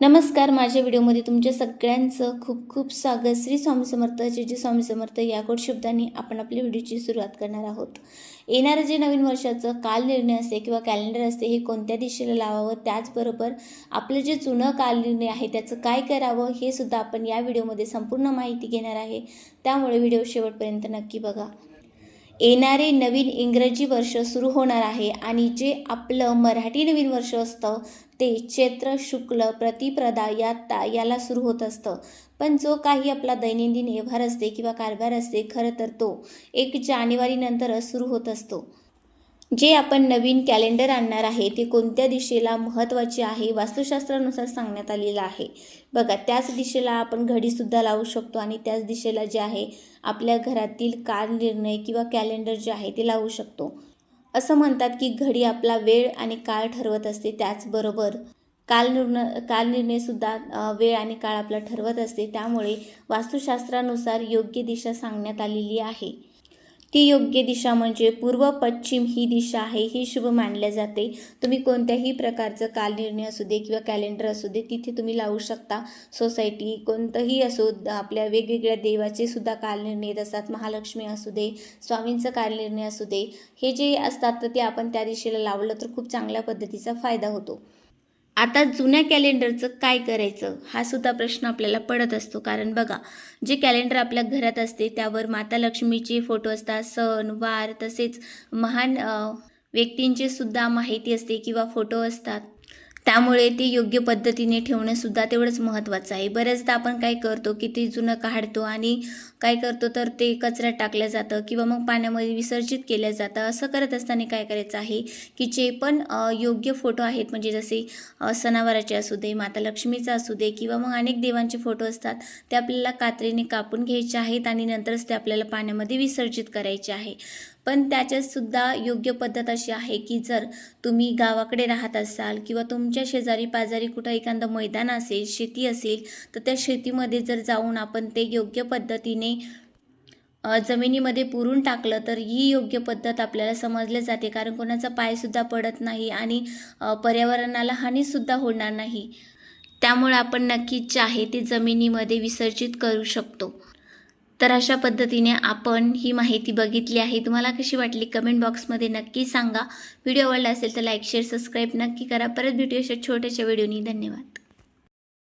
नमस्कार माझ्या व्हिडिओमध्ये तुमच्या सगळ्यांचं खूप खूप स्वागत. श्री स्वामी समर्थ जे जे स्वामी समर्थ या गोड शब्दांनी आपण आपल्या व्हिडिओची सुरुवात करणार आहोत. येणारं जे नवीन वर्षाचं काल निर्णय असते किंवा कॅलेंडर असते हे कोणत्या दिशेला लावावं त्याचबरोबर आपलं जे जुनं काल निर्णय आहे त्याचं काय करावं हे सुद्धा आपण या व्हिडिओमध्ये संपूर्ण माहिती घेणार आहे. त्यामुळे व्हिडिओ शेवटपर्यंत नक्की बघा. येणारे नवीन इंग्रजी वर्ष सुरू होणार आहे आणि जे आपलं मराठी नवीन वर्ष असतं ते चैत्र शुक्ल प्रतिप्रदा या ता याला सुरू होत असतं. पण जो काही आपला दैनंदिन व्यवहार असते किंवा कारभार असते खरं तर तो एक जानेवारीनंतरच सुरू होत असतो. जे आपण नवीन कॅलेंडर आणणार आहे ते कोणत्या दिशेला महत्त्वाचे आहे वास्तुशास्त्रानुसार सांगण्यात आलेलं आहे. बघा त्याच दिशेला आपण घडीसुद्धा लावू शकतो आणि त्याच दिशेला जे आहे आपल्या घरातील काल निर्णय किंवा कॅलेंडर जे आहे ते लावू शकतो. असं म्हणतात की घडी आपला वेळ आणि काळ ठरवत असते त्याचबरोबर काल निर्णय काल निर्णयसुद्धा वेळ आणि काळ आपला ठरवत असते. त्यामुळे वास्तुशास्त्रानुसार योग्य दिशा सांगण्यात आलेली आहे. ती योग्य दिशा म्हणजे पूर्व पश्चिम ही दिशा आहे ही शुभ मानल्या जाते. तुम्ही कोणत्याही प्रकारचं कालनिर्णय असू दे किंवा कॅलेंडर असू दे तिथे तुम्ही लावू शकता. सोसायटी कोणतंही असो आपल्या वेगवेगळ्या देवाचे सुद्धा कालनिर्णय येत असतात महालक्ष्मी असू दे स्वामींचं कालनिर्णय असू दे हे जे असतात तर ते आपण त्या दिशेला लावलं तर खूप चांगल्या पद्धतीचा फायदा होतो. आता जुन्या कॅलेंडरचं काय करायचं हा सुद्धा प्रश्न आपल्याला पडत असतो. कारण बघा जे कॅलेंडर आपल्या घरात असते त्यावर माता लक्ष्मीचे फोटो असतात सण वार तसेच महान व्यक्तींची व्यक्तींचे सुद्धा माहिती असते किंवा फोटो असतात. त्यामुळे ते योग्य पद्धतीने ठेवणंसुद्धा तेवढंच महत्त्वाचं आहे. बऱ्याचदा आपण काय करतो की ते जुनं काढतो आणि काय करतो तर ते कचऱ्यात टाकलं जातं किंवा मग पाण्यामध्ये विसर्जित केलं जातं. असं करत असताना काय करायचं आहे की जे पण योग्य फोटो आहेत म्हणजे जसे सणावाराचे असू दे माता लक्ष्मीचा असू दे किंवा मग अनेक देवांचे फोटो असतात ते आपल्याला कात्रीने कापून घ्यायचे आहेत आणि नंतरच ते आपल्याला पाण्यामध्ये विसर्जित करायचे आहे. पण त्याच्यातसुद्धा योग्य पद्धत अशी आहे की जर तुम्ही गावाकडे राहत असाल किंवा तुमच्या शेजारी पाजारी कुठं एखादं मैदान असेल शेती असेल तर त्या शेतीमध्ये जर जाऊन आपण ते योग्य पद्धतीने जमिनीमध्ये पुरून टाकलं तर ही योग्य पद्धत आपल्याला समजले जाते. कारण कोणाचा पायसुद्धा पडत नाही आणि पर्यावरणाला हानीसुद्धा होणार नाही. त्यामुळे आपण नक्कीच जे आहे ते जमिनीमध्ये विसर्जित करू शकतो. तर अशा पद्धतीने आपण ही माहिती बघितली आहे. तुम्हाला कशी वाटली कमेंट बॉक्समध्ये नक्की सांगा. व्हिडिओ आवडला असेल तर लाईक शेअर सबस्क्राईब नक्की करा. परत भेटूया अशा छोट्याशा व्हिडिओनी धन्यवाद.